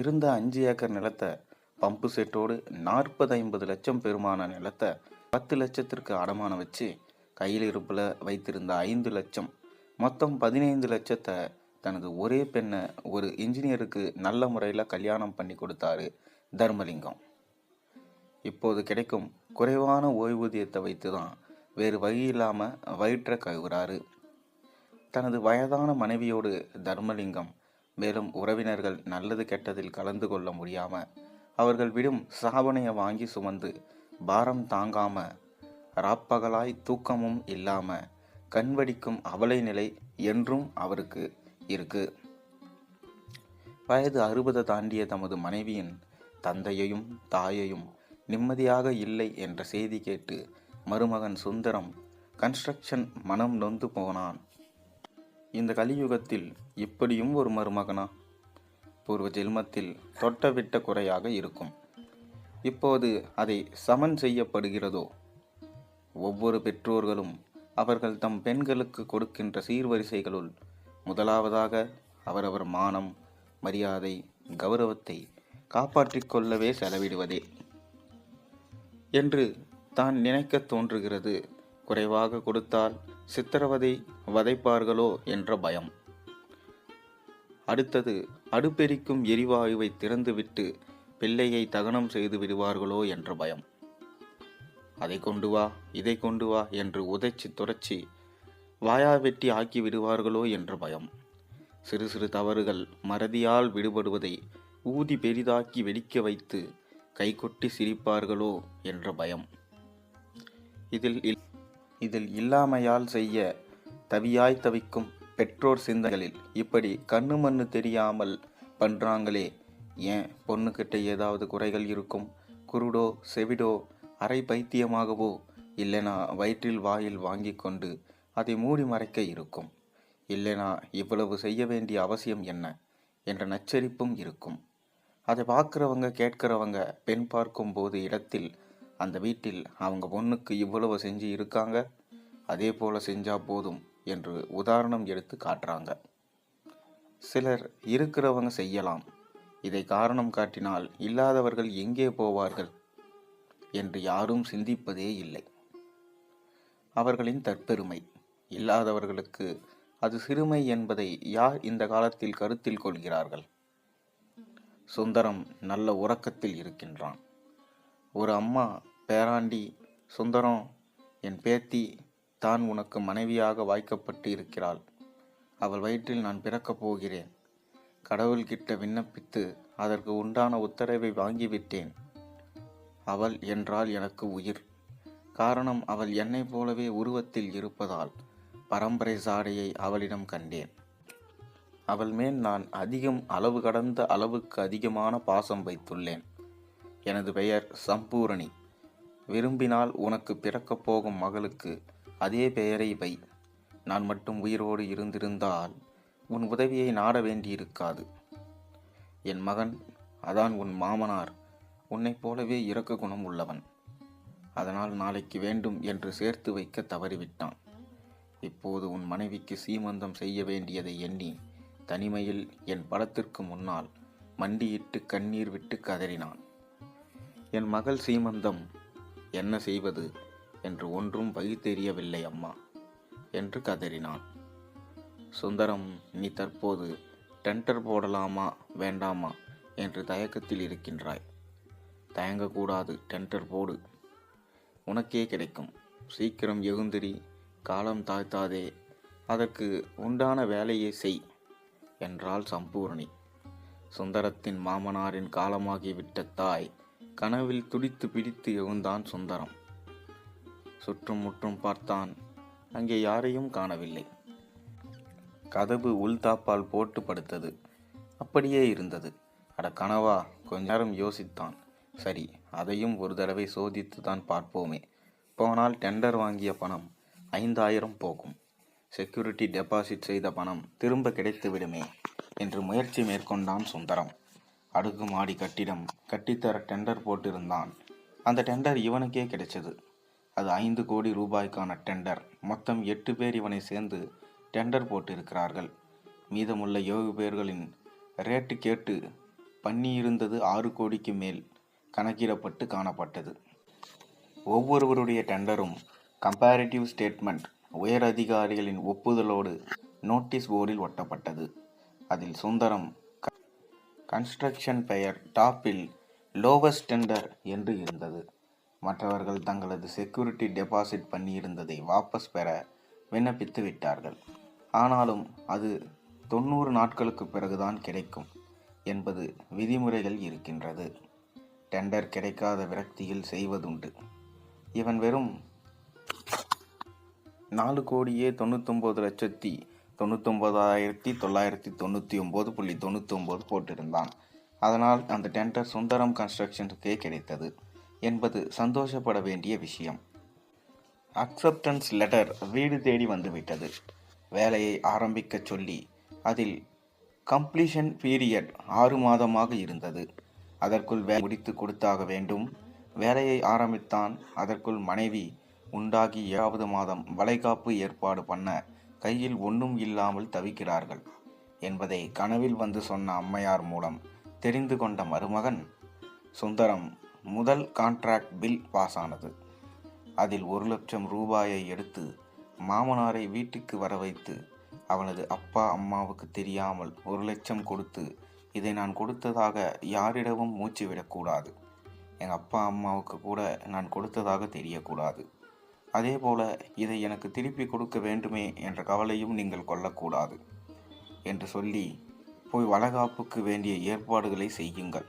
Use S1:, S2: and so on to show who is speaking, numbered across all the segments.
S1: இருந்த அஞ்சு ஏக்கர் நிலத்தை பம்பு செட்டோடு நாற்பது ஐம்பது லட்சம் பெருமான நிலத்தை பத்து லட்சத்திற்கு அடமானம் வச்சு கையில் இருப்பில் வைத்திருந்த ஐந்து லட்சம். மொத்தம் பதினைந்து லட்சத்தை தனது ஒரே பெண்ணை ஒரு இன்ஜினியருக்கு நல்ல முறையில் கல்யாணம் பண்ணி கொடுத்தாரு தர்மலிங்கம். இப்போது கிடைக்கும் குறைவான ஓய்வூதியத்தை வைத்து தான் வேறு வழி இல்லாமல் வயிற்ற கழுவுறாரு. தனது வயதான மனைவியோடு தர்மலிங்கம் மேலும் உறவினர்கள் நல்லது கெட்டதில் கலந்து கொள்ள முடியாமல் அவர்கள் விடும் சாபனையை வாங்கி சுமந்து பாரம் தாங்காம ராப்பகலாய் தூக்கமும் இல்லாம கண்வடிக்கும் அவலை நிலை என்றும் அவருக்கு இருக்கு. வயது அறுபது தாண்டிய தமது மனைவியின் தந்தையையும் தாயையும் நிம்மதியாக இல்லை என்ற செய்தி கேட்டு மருமகன் சுந்தரம் கன்ஸ்ட்ரக்ஷன் மனம் நொந்து போனான். இந்த கலியுகத்தில் இப்படியும் ஒரு மருமகனா? பூர்வ ஜென்மத்தில் தொட்டவிட்ட குறையாக இருக்கும். இப்போது அதை சமன் செய்யப்படுகிறதோ? ஒவ்வொரு பெற்றோர்களும் அவர்கள் தம் பெண்களுக்கு கொடுக்கின்ற சீர்வரிசைகளுள் முதலாவதாக அவரவர் மானம் மரியாதை கௌரவத்தை காப்பாற்றிக்கொள்ளவே செலவிடுவதே. என்று தான் நினைக்கத் தோன்றுகிறது. குறைவாக கொடுத்தால் சித்திரவதை வதைப்பார்களோ என்ற பயம். அடுத்தது அடுப்பெரிக்கும் எரிவாயுவை திறந்துவிட்டு பிள்ளையை தகனம் செய்து விடுவார்களோ என்ற பயம். அதை கொண்டு வா இதை கொண்டு வா என்று உதைச்சி துரைச்சி வாயா வெட்டி ஆக்கி விடுவார்களோ என்ற பயம். சிறு சிறு தவறுகள் மறதியால் விடுபடுவதை ஊதி பெரிதாக்கி வெடிக்க வைத்து கைகொட்டி சிரிப்பார்களோ என்ற பயம். இதில் இல்- இதில் இல்லாமையால் செய்ய தவியாய் தவிக்கும் பெற்றோர் சிந்தனைகளில் இப்படி கண்ணு மண்ணு தெரியாமல் பண்ணுறாங்களே ஏன்? பொண்ணுக்கிட்ட ஏதாவது குறைகள் இருக்கும்? குருடோ செவிடோ அரை பைத்தியமாகவோ? இல்லைனா வயிற்றில் வாயில் வாங்கி கொண்டு அதை மூடி மறைக்க இருக்கும். இல்லைனா இவ்வளவு செய்ய வேண்டிய அவசியம் என்ன? என்ற நச்சரிப்பும் இருக்கும். அதை பார்க்குறவங்க கேட்கிறவங்க பெண் பார்க்கும் போது இடத்தில் அந்த வீட்டில் அவங்க பொண்ணுக்கு இவ்வளவு செஞ்சு இருக்காங்க? அதே போல செஞ்சா போதும் என்று உதாரணம் எடுத்து காட்டுறாங்க. சிலர் இருக்கிறவங்க செய்யலாம். இதை காரணம் காட்டினால் இல்லாதவர்கள் எங்கே போவார்கள் என்று யாரும் சிந்திப்பதே இல்லை. அவர்களின் தற்பெருமை இல்லாதவர்களுக்கு அது சிறுமை என்பதை யார் இந்த காலத்தில் கருத்தில் கொள்கிறார்கள்? சுந்தரம் நல்ல உறக்கத்தில் இருக்கின்றான். ஒரு அம்மா பேராண்டி சுந்தரம் என் பேத்தி தான் உனக்கு மனைவியாக வாய்க்கப்பட்டு இருக்கிறாள் அவள் வயிற்றில் நான் பிறக்கப் போகிறேன். கடவுள்கிட்ட விண்ணப்பித்து அதற்கு உண்டான உத்தரவை வாங்கிவிட்டேன். அவள் என்றால் எனக்கு உயிர். காரணம் அவள் என்னைப் போலவே உருவத்தில் இருப்பதால் பரம்பரை சாடையை அவளிடம் கண்டேன். அவள் மேல் நான் அதிகம் அளவு கடந்த அளவுக்கு அதிகமான பாசம் வைத்துள்ளேன். எனது பெயர் சம்பூரணி. விரும்பினால் உனக்கு பிறக்கப் போகும் மகளுக்கு அதே பெயரை வை. நான் மட்டும் உயிரோடு இருந்திருந்தால் உன் உதவியை நாட வேண்டியிருக்காது. என் மகன் அதான் உன் மாமனார். உன்னைப் போலவே இறக்க குணம் உள்ளவன். அதனால் நாளைக்கு வேண்டும் என்று சேர்த்து வைக்க தவறிவிட்டான். இப்போது உன் மனைவிக்கு சீமந்தம் செய்ய வேண்டியதை எண்ணி தனிமையில் என் படத்திற்கு முன்னால் மண்டியிட்டு கண்ணீர் விட்டு கதறினான். என் மகள் சீமந்தம் என்ன செய்வது என்று ஒன்றும் வழி தெரியவில்லை அம்மா என்று கதறினான். சுந்தரம் நீ தற்போது டெண்டர் போடலாமா வேண்டாமா? என்று தயக்கத்தில் இருக்கின்றாய். தயங்கக்கூடாது டெண்டர் போடு. உனக்கே கிடைக்கும். சீக்கிரம் எழுந்திரி காலம் தாழ்த்தாதே. அதற்கு உண்டான வேலையை செய் என்றாள் சம்பூரணி. சுந்தரத்தின் மாமனாரின் காலமாகிவிட்ட தாய் கனவில் துடித்து பிடித்து எழுந்தான் சுந்தரம். சுற்றும் முற்றும் பார்த்தான் அங்கே யாரையும் காணவில்லை. கதவு உள்தாப்பால் போட்டு படுத்தது அப்படியே இருந்தது. அட கனவா கொஞ்ச நேரம் யோசித்தான். சரி அதையும் ஒரு தடவை சோதித்து தான் பார்ப்போமே. போனால் டெண்டர் வாங்கிய பணம் ஐந்தாயிரம் போகும். செக்யூரிட்டி டெபாசிட் செய்த பணம் திரும்ப கிடைத்து விடுமே என்று முயற்சி மேற்கொண்டான் சுந்தரம். அடுக்குமாடி கட்டிடம் கட்டித்தர டெண்டர் போட்டிருந்தான். அந்த டெண்டர் இவனுக்கே கிடைச்சது. அது ஐந்து கோடி ரூபாய்க்கான டெண்டர். மொத்தம் எட்டு பேர் இவனை சேர்ந்து டெண்டர் போட்டிருக்கிறார்கள். மீதமுள்ள ஏழு பேர்களின் ரேட்டு கேட்டு பண்ணியிருந்தது ஆறு கோடிக்கு மேல் கணக்கிடப்பட்டு காணப்பட்டது. ஒவ்வொருவருடைய டெண்டரும் கம்பேரிட்டிவ் ஸ்டேட்மெண்ட் உயர் அதிகாரிகளின் ஒப்புதலோடு நோட்டீஸ் போர்டில் ஒட்டப்பட்டது. அதில் சுந்தரம் கன்ஸ்ட்ரக்ஷன் பெயர் டாப்பில் லோவஸ்ட் டெண்டர் என்று இருந்தது. மற்றவர்கள் தங்களது செக்யூரிட்டி டெபாசிட் பண்ணியிருந்ததை வாபஸ் பெற விண்ணப்பித்து விட்டார்கள். ஆனாலும் அது தொண்ணூறு நாட்களுக்கு பிறகுதான் கிடைக்கும் என்பது விதிமுறைகள் இருக்கின்றது. டெண்டர் கிடைக்காத விரக்தியில் செய்வதுண்டு. இவன் வெறும் நாலு கோடியே தொண்ணூத்தொம்பது லட்சத்தி தொண்ணூத்தொம்பதாயிரத்தி தொள்ளாயிரத்தி தொண்ணூற்றி ஒம்பது புள்ளி தொண்ணூற்றி ஒம்பது போட்டிருந்தான். அதனால் அந்த டெண்டர் சுந்தரம் கன்ஸ்ட்ரக்ஷனுக்கே கிடைத்தது என்பது சந்தோஷப்பட வேண்டிய விஷயம். அக்செப்டன்ஸ் லெட்டர் வீடு தேடி வந்துவிட்டது. வேலையை ஆரம்பிக்கச் சொல்லி அதில் கம்ப்ளீஷன் பீரியட் ஆறு மாதமாக இருந்தது. அதற்குள் வேலை முடித்து கொடுத்தாக வேண்டும். வேலையை ஆரம்பித்தான். அதற்குள் மனைவி உண்டாகி ஏழாவது மாதம் வளைகாப்பு ஏற்பாடு பண்ண கையில் ஒன்றும் இல்லாமல் தவிக்கிறார்கள். என்பதை கனவில் வந்து சொன்ன அம்மையார் மூலம் தெரிந்து கொண்ட மருமகன் சுந்தரம் முதல் கான்ட்ராக்ட் பில் பாஸ் ஆனது. அதில் ஒரு லட்சம் ரூபாயை எடுத்து மாமனாரை வீட்டுக்கு வர வைத்து அவனது அப்பா அம்மாவுக்கு தெரியாமல் ஒரு லட்சம் கொடுத்து இதை நான் கொடுத்ததாக யாரிடமும் மூச்சு விடக்கூடாது. எங்கள் அப்பா அம்மாவுக்கு கூட நான் கொடுத்ததாக தெரியக்கூடாது. அதே போல இதை எனக்கு திருப்பி கொடுக்க வேண்டுமே என்ற கவலையும் நீங்கள் கொள்ளக்கூடாது என்று சொல்லி போய் வளகாப்புக்கு வேண்டிய ஏற்பாடுகளை செய்யுங்கள்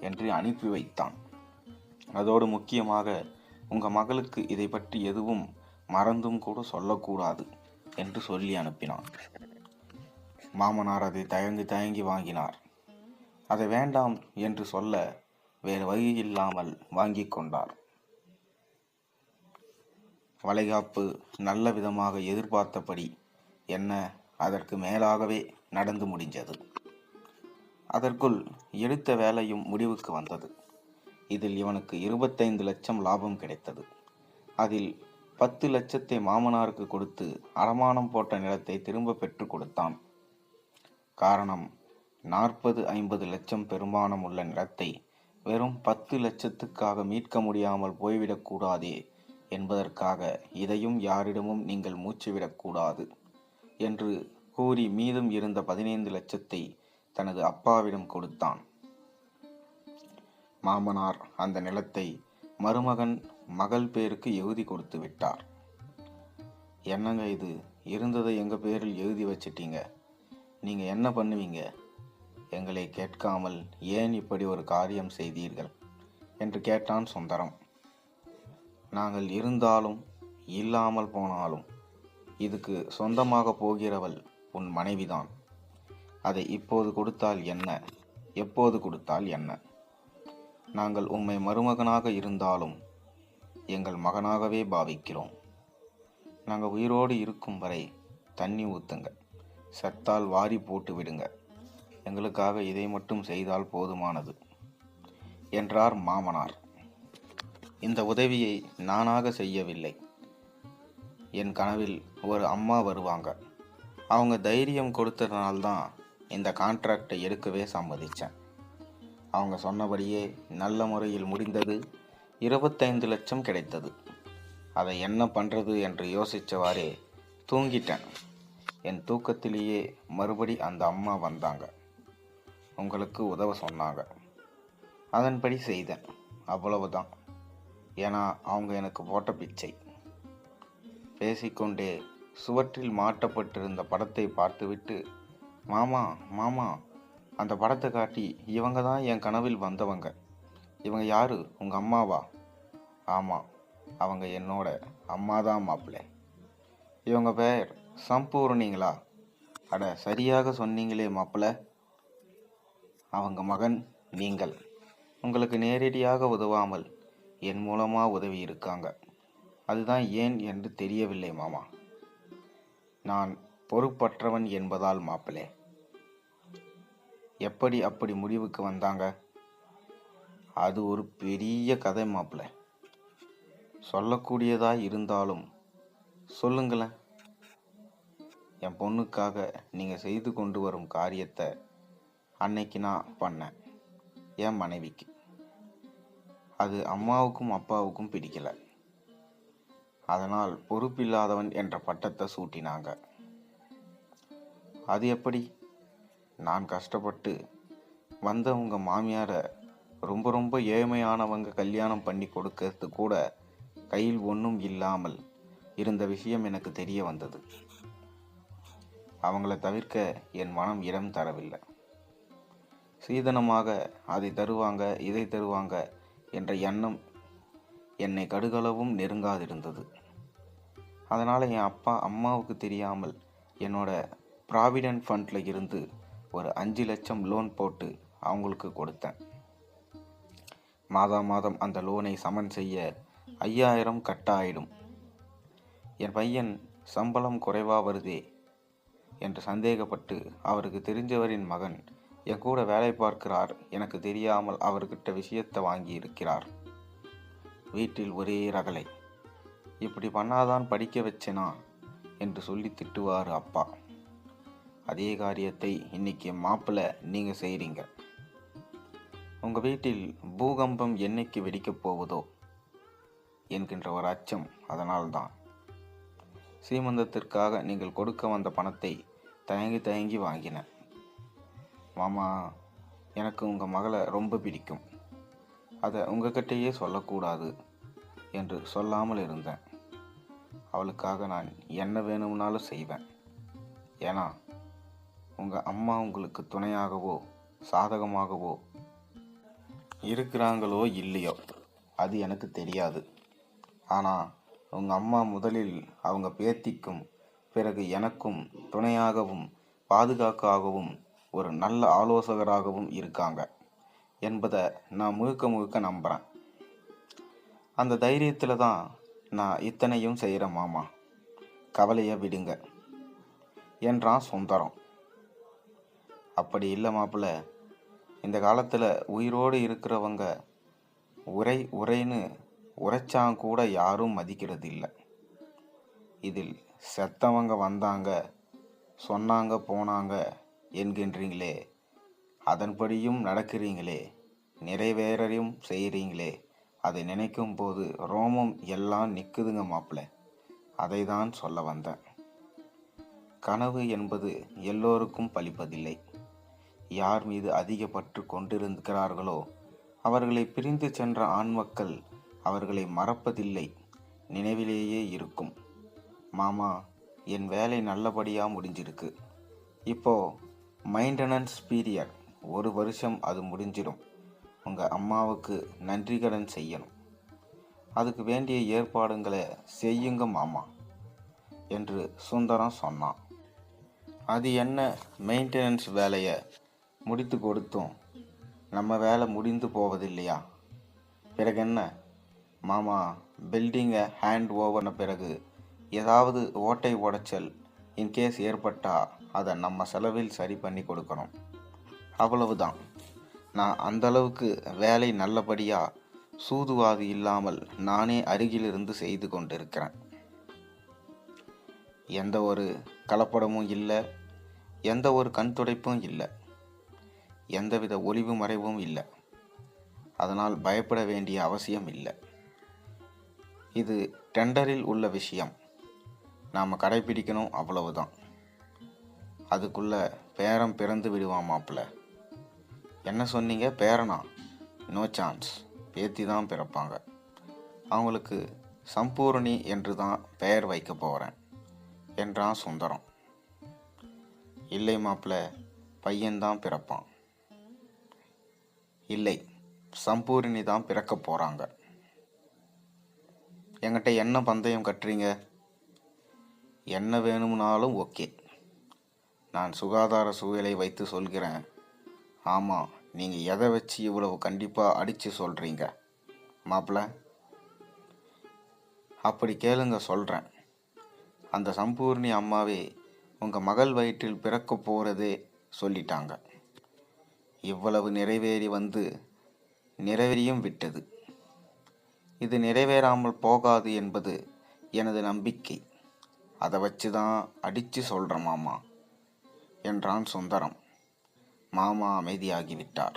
S1: என்று அனுப்பி வைத்தான். அதோடு முக்கியமாக உங்கள் மகளுக்கு இதை பற்றி எதுவும் மறந்தும் கூட சொல்லக்கூடாது என்று சொல்லி அனுப்பினான். மாமனார் அதை தயங்கி தயங்கி வாங்கினார். அதை வேண்டாம் என்று சொல்ல வேறு வழி இல்லாமல் வாங்கி கொண்டார். வளைகாப்பு நல்ல விதமாக எதிர்பார்த்தபடி என்ன அதற்கு மேலாகவே நடந்து முடிஞ்சது. அதற்குள் எடுத்த வேலையும் முடிவுக்கு வந்தது. இதில் இவனுக்கு இருபத்தைந்து லட்சம் லாபம் கிடைத்தது. அதில் பத்து லட்சத்தை மாமனாருக்கு கொடுத்து அடமானம் போட்ட நிலத்தை திரும்ப பெற்று கொடுத்தான். காரணம் நாற்பது ஐம்பது லட்சம் பெருமானம் உள்ள நிலத்தை வெறும் பத்து லட்சத்துக்காக மீட்க முடியாமல் போய்விடக்கூடாதே என்பதற்காக இதையும் யாரிடமும் நீங்கள் மூச்சுவிடக்கூடாது என்று கூறி மீதம் இருந்த பதினைந்து லட்சத்தை தனது அப்பாவிடம் கொடுத்தான். மாமனார் அந்த நிலத்தை மருமகன் மகள் பேருக்கு எழுதி கொடுத்து விட்டார். என்னங்க இது? இருந்ததை எங்கள் பேரில் எழுதி வச்சிட்டீங்க? நீங்கள் என்ன பண்ணுவீங்க? எங்களை கேட்காமல் ஏன் இப்படி ஒரு காரியம் செய்தீர்கள்? என்று கேட்டான் சுந்தரம். நாங்கள் இருந்தாலும் இல்லாமல் போனாலும் இதுக்கு சொந்தமாக போகிறவள் உன் மனைவிதான். அதை இப்போது கொடுத்தால் என்ன? எப்போது கொடுத்தால் என்ன? நாங்கள் உம்மை மருமகனாக இருந்தாலும் எங்கள் மகனாகவே பாவிக்கிறோம். நாங்கள் உயிரோடு இருக்கும் வரை தண்ணி ஊத்துங்க சத்தால் வாரி போட்டு விடுங்க எங்களுக்காக இதை மட்டும் செய்தால் போதுமானது என்றார் மாமனார். இந்த உதவியை நானாக செய்யவில்லை. என் கனவில் ஒரு அம்மா வருவாங்க. அவங்க தைரியம் கொடுத்ததுனால்தான் இந்த கான்ட்ராக்டை எடுக்கவே சம்மதித்தேன் அவங்க சொன்னபடியே நல்ல முறையில் முடிந்தது இருபத்தைந்து லட்சம் கிடைத்தது. அதை என்ன பண்ணுறது என்று யோசித்தவாறே தூங்கிட்டேன். என் தூக்கத்திலேயே மறுபடி அந்த அம்மா வந்தாங்க. உங்களுக்கு உதவ சொன்னாங்க. அதன்படி செய்தேன். அவ்வளவுதான். ஏன்னா அவங்க எனக்கு போட்ட பிச்சை. பேசிக்கொண்டே சுவற்றில் மாட்டப்பட்டிருந்த படத்தை பார்த்துவிட்டு மாமா மாமா அந்த படத்தை காட்டி இவங்க தான் என் கனவில் வந்தவங்க. இவங்க யாரு? உங்கள் அம்மாவா? ஆமாம் அவங்க என்னோட அம்மா தான் மாப்பிள்ளை. இவங்க பேர் சம்பூர்ணிங்களா? அட சரியாக சொன்னீங்களே மாப்பிள்ளை. அவங்க மகன் நீங்கள். உங்களுக்கு நேரடியாக உதவாமல் என் மூலமாக உதவி இருக்காங்க. அதுதான் ஏன் என்று தெரியவில்லை மாமா. நான் பொறுப்பற்றவன் என்பதால் மாப்பிளே எப்படி அப்படி முடிவுக்கு வந்தாங்க? அது ஒரு பெரிய கதை மாப்பிள்ள. சொல்லக்கூடியதாக இருந்தாலும் சொல்லுங்களேன். என் பொண்ணுக்காக நீங்கள் செய்து கொண்டு வரும் காரியத்தை அன்னைக்கு நான் பண்ணேன் என் மனைவிக்கு. அது அம்மாவுக்கும் அப்பாவுக்கும் பிடிக்கல. அதனால் பொறுப்பில்லாதவன் என்ற பட்டத்தை சூட்டினாங்க. அது எப்படி? நான் கஷ்டப்பட்டு வந்தவங்க மாமியாரை ரொம்ப ரொம்ப ஏழ்மையானவங்க கல்யாணம் பண்ணி கொடுக்கறது கூட கையில் ஒன்றும் இல்லாமல் இருந்த விஷயம் எனக்கு தெரிய வந்தது. அவங்கள தவிர்க்க என் மனம் இடம் தரவில்லை. சீதனமாக அதை தருவாங்க இதை தருவாங்க என்ற எண்ணம் என்னை கடுகளவும் நெருங்காதிருந்தது. அதனால் என் அப்பா அம்மாவுக்கு தெரியாமல் என்னோட ப்ராவிடென்ட் ஃபண்டில் இருந்து ஒரு அஞ்சு லட்சம் லோன் போட்டு அவங்களுக்கு கொடுத்தேன். மாதா மாதம் அந்த லோனை சமன் செய்ய ஐயாயிரம் கட்டாயிடும். என் பையன் சம்பளம் குறைவா வருதே என்று சந்தேகப்பட்டு அவருக்கு தெரிஞ்சவரின் மகன் என் கூட வேலை பார்க்கிறார் எனக்கு தெரியாமல் அவர்கிட்ட விஷயத்தை வாங்கி இருக்கிறார் வீட்டில் ஒரே ரகலை இப்படி பண்ணாதான் படிக்க வச்சேனா? என்று சொல்லி திட்டுவார் அப்பா. அதே காரியத்தை இன்னைக்கு மாப்பிள்ள நீங்கள் செய்கிறீங்க உங்கள் வீட்டில் பூகம்பம் என்னைக்கு வெடிக்கப் போவதோ? என்கின்ற ஒரு அச்சம் அதனால்தான். சீமந்தத்திற்காக நீங்கள் கொடுக்க வந்த பணத்தை தயங்கி தயங்கி வாங்கினேன் மாமா எனக்கு உங்கள் மகளை ரொம்ப பிடிக்கும். அதை உங்ககிட்டயே சொல்லக்கூடாது என்று சொல்லாமல் இருந்தேன். அவளுக்காக நான் என்ன வேணும்னாலும் செய்வேன். ஏன்னா உங்கள் அம்மா உங்களுக்கு துணையாகவோ சாதகமாகவோ இருக்கிறாங்களோ இல்லையோ அது எனக்கு தெரியாது. ஆனால் உங்கள் அம்மா முதலில் அவங்க பேத்திக்கும் பிறகு எனக்கும் துணையாகவும் பாதுகாக்காகவும் ஒரு நல்ல ஆலோசகராகவும் இருக்காங்க என்பதை நான் முழுக்க முழுக்க நம்புகிறேன் அந்த தைரியத்தில் தான் நான் இத்தனையும் செய்கிறேன் மாமா. கவலையை விடுங்க. என்றான் சுந்தரம். அப்படி இல்லை மாப்பிள்ள இந்த காலத்தில் உயிரோடு இருக்கிறவங்க உரை உரைன்னு உரைச்சான் கூட யாரும் மதிக்கிறது இல்லை இதில் செத்தவங்க வந்தாங்க சொன்னாங்க போனாங்க என்கின்றீங்களே அதன்படியும் நடக்கிறீங்களே நிறைவேறையும் செய்கிறீங்களே அதை நினைக்கும் போது ரோமம் எல்லாம் நிற்குதுங்க மாப்பிள்ள அதை தான் சொல்ல வந்தேன். கனவு என்பது எல்லோருக்கும் பலிப்பதில்லை யார் மீது அதிகப்பற்று கொண்டிருக்கிறார்களோ அவர்களை பிரிந்து சென்ற ஆண்மக்கள் அவர்களை மறப்பதில்லை. நினைவிலேயே இருக்கும். மாமா என் வேலை நல்லபடியாக முடிஞ்சிருக்கு. இப்போ மெயின்டெனன்ஸ் பீரியட். ஒரு வருஷம் அது முடிஞ்சிடும். உங்கள் அம்மாவுக்கு நன்றி கடன் செய்யணும். அதுக்கு வேண்டிய ஏற்பாடுங்களை செய்யுங்க மாமா என்று சுந்தரம் சொன்னான். அது என்ன மெயின்டெனன்ஸ் வேலையை முடித்து கொடுத்தும்? நம்ம வேலை முடிந்து போவதில்லையா? பிறகு என்ன? மாமா பில்டிங்கை ஹேண்ட் ஓவன பிறகு ஏதாவது ஓட்டை உடைச்சல் இன்கேஸ் ஏற்பட்டால் அதை நம்ம செலவில் சரி பண்ணி கொடுக்கணும். அவ்வளவுதான். நான் அந்தளவுக்கு வேலை நல்லபடியாக சூதுவாது இல்லாமல் நானே அருகிலிருந்து செய்து கொண்டிருக்கிறேன். எந்த ஒரு கலப்படமும் இல்லை. எந்த ஒரு கண் துடைப்பும் இல்லை. எந்தவித ஒளிவு மறைவும் இல்லை. அதனால் பயப்பட வேண்டிய அவசியம் இல்லை. இது டெண்டரில் உள்ள விஷயம். நாம் கடைபிடிக்கணும் அவ்வளவுதான். அதுக்குள்ள பேரம் பிறந்து விடுவான் மாப்பிள்ள. என்ன சொன்னீங்க? பேரனா? நோ சான்ஸ் பேத்தி தான் பிறப்பாங்க. அவங்களுக்கு சம்பூரணி என்று தான் பெயர் வைக்க போகிறேன் என்றான் சுந்தரம். இல்லை மாப்பிள்ள பையன்தான் பிறப்பான். இல்லை சம்பூரணி தான் பிறக்க போகிறாங்க என்கிட்ட என்ன பந்தயம் கட்டுறீங்க? என்ன வேணும்னாலும் ஓகே. நான் சுகாதார சூழலை வைத்து சொல்கிறேன். ஆமாம் நீங்கள் எதை வச்சு இவ்வளவு கண்டிப்பாக அடித்து சொல்கிறீங்க மாப்பிள்ள அப்படி கேளுங்க சொல்கிறேன் அந்த சம்பூர்ணி அம்மாவே உங்கள் மகள் வயிற்றில் பிறக்க போகிறதே சொல்லிட்டாங்க. இவ்வளவு நிறைவேறி வந்து நிறைவேறியும் விட்டது. இது நிறைவேறாமல் போகாது என்பது எனது நம்பிக்கை. அதை வச்சு தான் அடித்து சொல்கிறேன் மாமா என்றான் சுந்தரம். மாமா அமைதியாகிவிட்டார்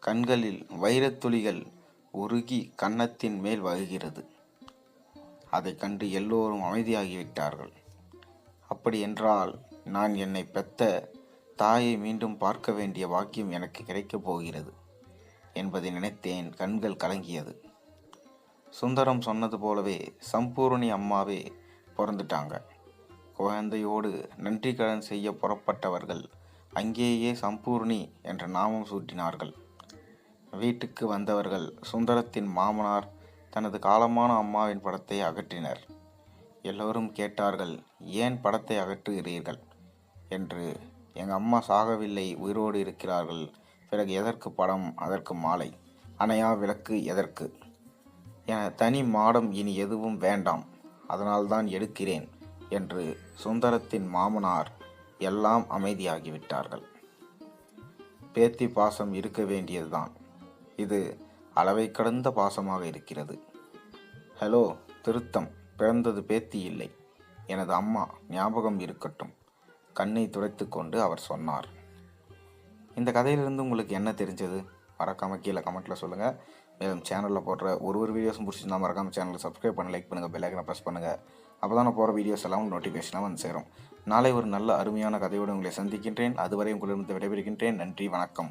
S1: கண்களில் வைரத்துளிகள் உருகி கன்னத்தின் மேல் வகுகிறது அதைக் கண்டு எல்லோரும் அமைதியாகிவிட்டார்கள் அப்படி என்றால் நான் என்னை பெத்த தாயை மீண்டும் பார்க்க வேண்டிய வாக்கியம் எனக்கு கிடைக்கப் போகிறது என்பதை நினைத்தேன். கண்கள் கலங்கியது. சுந்தரம் சொன்னது போலவே சம்பூரணி அம்மாவே பிறந்துட்டாங்க. குழந்தையோடு நன்றி கடன் செய்ய புறப்பட்டவர்கள் அங்கேயே சம்பூர்ணி என்ற நாமம் சூட்டினார்கள். வீட்டுக்கு வந்தவர்கள் சுந்தரத்தின் மாமனார் தனது காலமான அம்மாவின் படத்தை அகற்றினர். எல்லோரும் கேட்டார்கள் ஏன் படத்தை அகற்றுகிறீர்கள்? என்று. எங்கள் அம்மா சாகவில்லை உயிரோடு இருக்கிறார்கள். பிறகு எதற்கு படம் அதற்கு மாலை? அணையா விளக்கு எதற்கு? என தனி மாடம் இனி எதுவும் வேண்டாம். அதனால்தான் எடுக்கிறேன் என்று சுந்தரத்தின் மாமனார் எல்லாம் அமைதியாகிவிட்டார்கள். பேத்தி பாசம் இருக்க வேண்டியதுதான். இது அளவை கடந்த பாசமாக இருக்கிறது. ஹலோ திருத்தம். பிறந்தது பேத்தி இல்லை. எனது அம்மா ஞாபகம் இருக்கட்டும் கண்ணை துடைத்து கொண்டு அவர் சொன்னார். இந்த கதையிலிருந்து உங்களுக்கு என்ன தெரிஞ்சது? மறக்காமல் கீழே கமெண்ட்டில் சொல்லுங்கள் மேலும் சேனலில் போடுற ஒரு ஒரு வீடியோஸும் பிடிச்சிருந்தா மறக்காமல் சேனலை சப்ஸ்கிரைப் பண்ணி லைக் பண்ணுங்கள் பெல்லைக்கனை ப்ரெஸ் பண்ணுங்கள் அப்போ தான் நான் போகிற வீடியோஸ் எல்லாம் நோட்டிஃபிகேஷனாக வந்து சேரும். நாளை ஒரு நல்ல அருமையான கதையோடு உங்களை சந்திக்கின்றேன். அதுவரை உங்களிடம் விடைபெறுகின்றேன். நன்றி வணக்கம்.